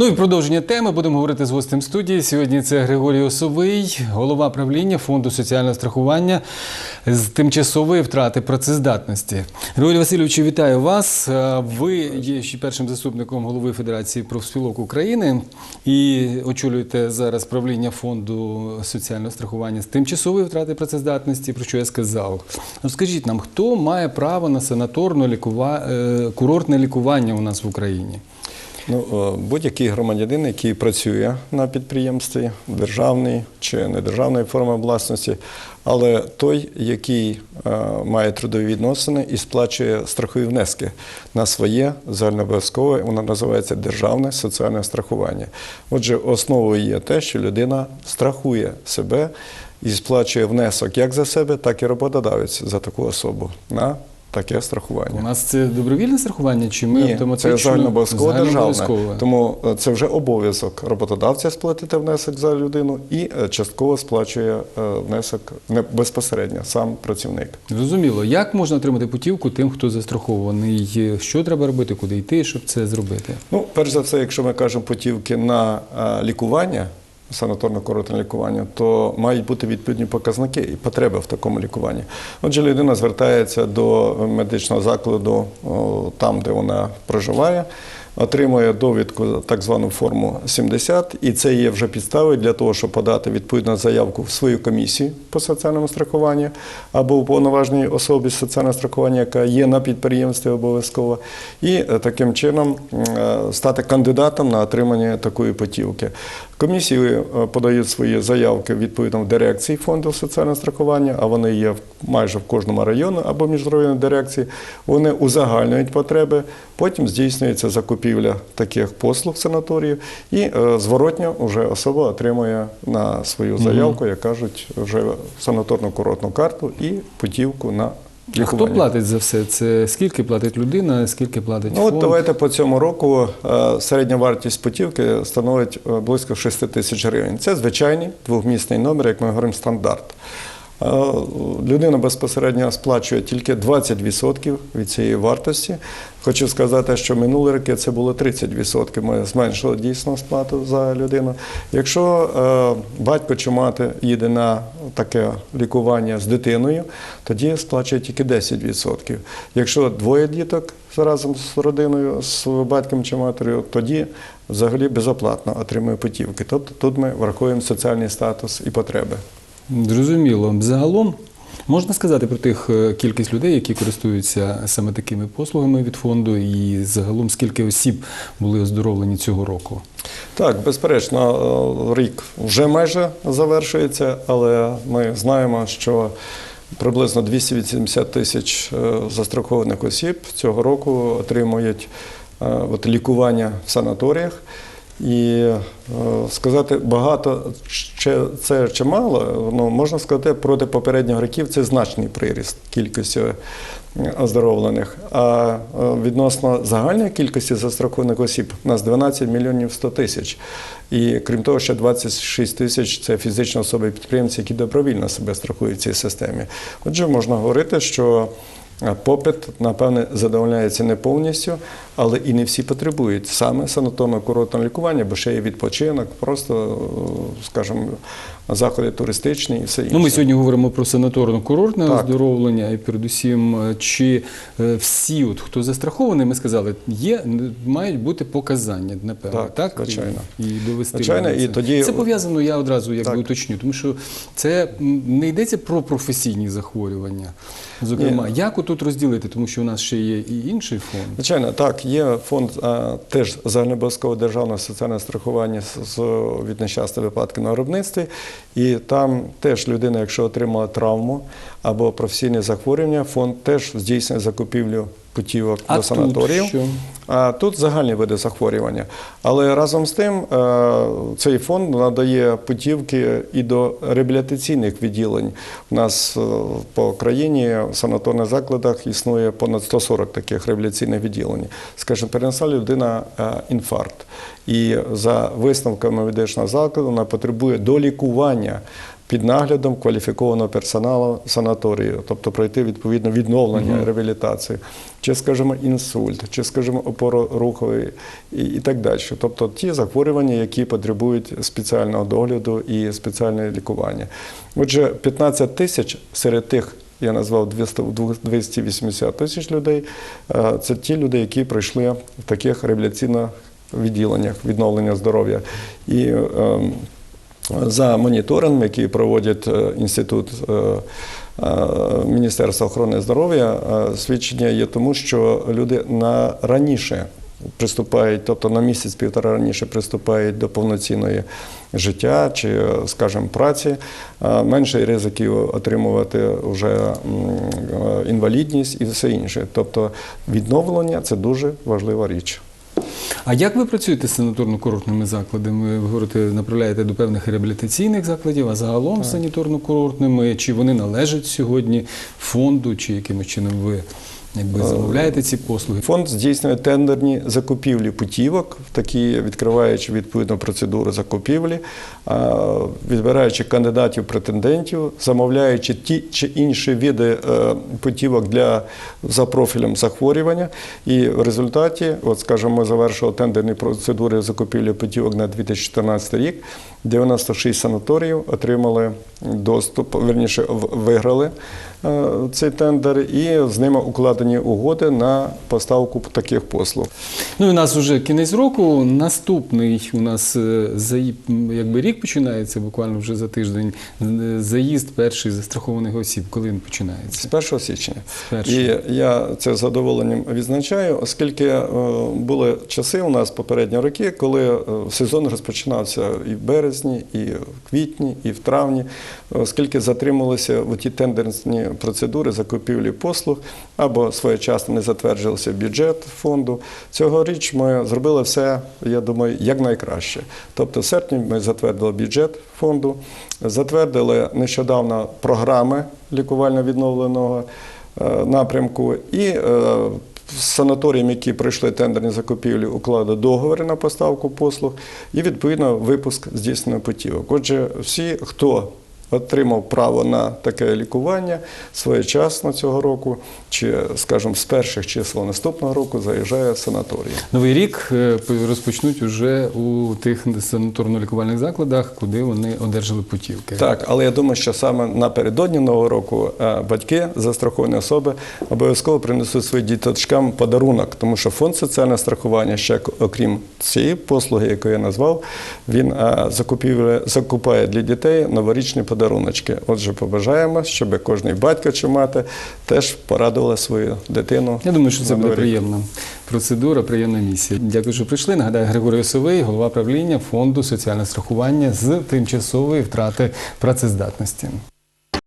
Ну і продовження теми будемо говорити з гостем студії. Сьогодні це Григорій Осовий, голова правління фонду соціального страхування з тимчасової втрати працездатності. Григорій Васильовичу, вітаю вас. Ви є ще першим заступником голови Федерації профспілок України і очолюєте зараз правління фонду соціального страхування з тимчасової втрати працездатності. Про що я сказав? Ну, Скажіть нам, хто має право на санаторне лікува... е, курортне лікування у нас в Україні? Ну, е, будь-який громадянин, який працює на підприємстві, державний чи недержавної форми власності, але той, який е, має трудові відносини і сплачує страхові внески на своє загальнообов'язкове, воно називається державне соціальне страхування. Отже, основою є те, що людина страхує себе і сплачує внесок як за себе, так і роботодавець за таку особу на таке страхування. У нас це добровільне страхування, чи ми Ні, автоматично це загальнообов'язково державне. Тому е, це вже обов'язок роботодавця сплатити внесок за людину і е, частково сплачує е, внесок не безпосередньо сам працівник. Зрозуміло, як можна отримати путівку тим, хто застрахований? Що треба робити, куди йти, щоб це зробити? Ну, перш за все, якщо ми кажемо путівки на е, лікування, санаторно-курортне лікування, то мають бути відповідні показники і потреби в такому лікуванні. Отже, людина звертається до медичного закладу там, де вона проживає. Отримує довідку, так звану форму 70, і це є вже підставою для того, щоб подати відповідну заявку в свою комісію по соціальному страхуванню або уповноваженій особі соціального страхування, яка є на підприємстві обов'язково, і е, таким чином е, стати кандидатом на отримання такої путівки. Комісії е, подають свої заявки відповідно в дирекції фонду соціального страхування, а вони є в- майже в кожному районі або міжрайонній дирекції. Вони узагальнюють потреби, потім здійснюється закупівля таких послуг санаторіїв, і е, зворотньо вже особа отримує на свою заявку, як кажуть, вже санаторно-курортну карту і путівку на А хто платить за все? Це скільки платить людина, скільки платить Ну, от давайте по цьому року е, середня вартість путівки становить е, близько 6 тисяч гривень. Це звичайний двохмісний номер, як ми говоримо, стандарт. Е, Людина безпосередньо сплачує тільки 20% від цієї вартості. Хочу сказати, що минулі роки це було 30%. Ми зменшили дійсно сплату за людину. Якщо е, батько чи мати їде на таке лікування з дитиною, тоді сплачує тільки 10%. Якщо двоє діток разом з родиною, з батьком чи матір'ю, тоді взагалі безоплатно отримує путівки. Тобто тут ми враховуємо соціальний статус і потреби. Зрозуміло. Загалом можна сказати про тих е, кількість людей, які користуються саме такими послугами від фонду, і загалом скільки осіб були оздоровлені цього року? Так, безперечно, е, рік вже майже завершується, але ми знаємо, що приблизно 280 тисяч е, застрахованих осіб цього року отримують от, лікування в санаторіях. І е, сказати багато це чи мало, ну можна сказати, проти попередніх років це значний приріст кількості е, оздоровлених. А е, відносно загальної кількості застрахованих осіб у нас 12 мільйонів 100 тисяч. І крім того, ще 26 тисяч це фізичні особи підприємці, які добровільно себе страхують в цій системі. Отже, можна говорити, що попит, напевне, задовольняється не повністю, але і не всі потребують. Саме санаторно-курортного лікування, бо ще є відпочинок, просто, скажімо, заходи туристичні і все інше. Ну, ми сьогодні говоримо про санаторно-курортне оздоровлення, і передусім, е, чи е, всі, от, хто застрахований, ми сказали, є, мають бути показання, напевно, так? Так, звичайно. І, і довести. Звичайно, і тоді- Це пов'язано, я одразу якби уточню, тому що це не йдеться про професійні захворювання. Зокрема, як тут розділити, тому що у нас ще є і інший фонд. Звичайно, так, є фонд а, теж загальнообов'язкове державне соціальне страхування з, від нещасних випадків на виробництві. І там теж людина, якщо отримала травму або професійне захворювання, фонд теж здійснює закупівлю путівок А до тут що? А тут загальні види захворювання. Але разом з тим е, цей фонд надає путівки і до реабілітаційних відділень. У нас е, по країні в санаторних закладах існує понад 140 таких реабілітаційних відділень. Скажімо, перенесла людина е, інфаркт. І за висновками медичного закладу вона потребує долікування під наглядом кваліфікованого персоналу санаторію, тобто пройти відповідно відновлення, реабілітацію, чи, скажімо, інсульт, чи, скажімо, опороруховий і, і так далі. Тобто ті захворювання, які потребують спеціального догляду і спеціального лікування. Отже, 15 тисяч серед тих. Я назвав 200 280 тисяч людей. Е, Це ті люди, які пройшли в таких реабілітаційних відділеннях відновлення здоров'я. І ем, за моніторингом, який проводить е, інститут е, е, Міністерства охорони здоров'я, свідчення є тому, що люди на раніше приступають, тобто на місяць-півтора раніше приступають до повноцінної життя чи, скажімо, праці, менше ризиків отримувати вже інвалідність і все інше. Тобто відновлення це дуже важлива річ. А як ви працюєте з санаторно-курортними закладами? Ви говорите, направляєте до певних реабілітаційних закладів, а загалом санаторно-курортними? Чи вони належать сьогодні фонду, чи якимось чином ви якби замовляєте ці послуги? Фонд здійснює тендерні закупівлі путівок, такі відкриваючи відповідну процедуру закупівлі, відбираючи кандидатів претендентів, замовляючи ті чи інші види е, путівок для за профілем захворювання. І в результаті, от скажімо, ми завершили тендерні процедури закупівлі путівок на 2014 рік. 96 санаторіїв отримали доступ, верніше виграли е, цей тендер, і з ними укладені угоди на поставку таких послуг. Ну і у нас вже кінець року. Наступний у нас е, заї- якби рік починається буквально вже за тиждень. Е, Заїзд перший застрахованих осіб. Коли він починається З 1 січня. З. І я це з задоволенням відзначаю, оскільки е, були часи у нас попередні роки, коли сезон розпочинався і в березні, і в квітні, і в травні, оскільки затрималися ті тендерні процедури закупівлі послуг або своєчасно не затверджувався бюджет фонду. Цьогоріч ми зробили все, я думаю, якнайкраще. Тобто в серпні ми затвердили бюджет фонду, затвердили нещодавно програми лікувально відновленого е, напрямку і е, санаторіям, які пройшли тендерні закупівлі, укладу договори на поставку послуг і відповідно випуск здійснених путівок. Отже, всі, хто отримав право на таке лікування своєчасно цього року, чи, скажімо, з перших чисел наступного року заїжджає в санаторії. Новий рік е, розпочнуть уже у тих санаторно-лікувальних закладах, куди вони одержали путівки. Так, але я думаю, що саме напередодні нового року е, батьки застраховані особи обов'язково принесуть своїм діточкам подарунок, тому що фонд соціального страхування, ще окрім цієї послуги, яку я назвав, він е, закупає для дітей новорічні подаруночки. Отже, побажаємо, щоб кожний батько чи мати теж порадувала свою дитину. Я думаю, що це буде приємна процедура, приємна місія. Дякую, що прийшли. Нагадаю, Григорій Осовий, голова правління фонду соціального страхування з тимчасової втрати працездатності.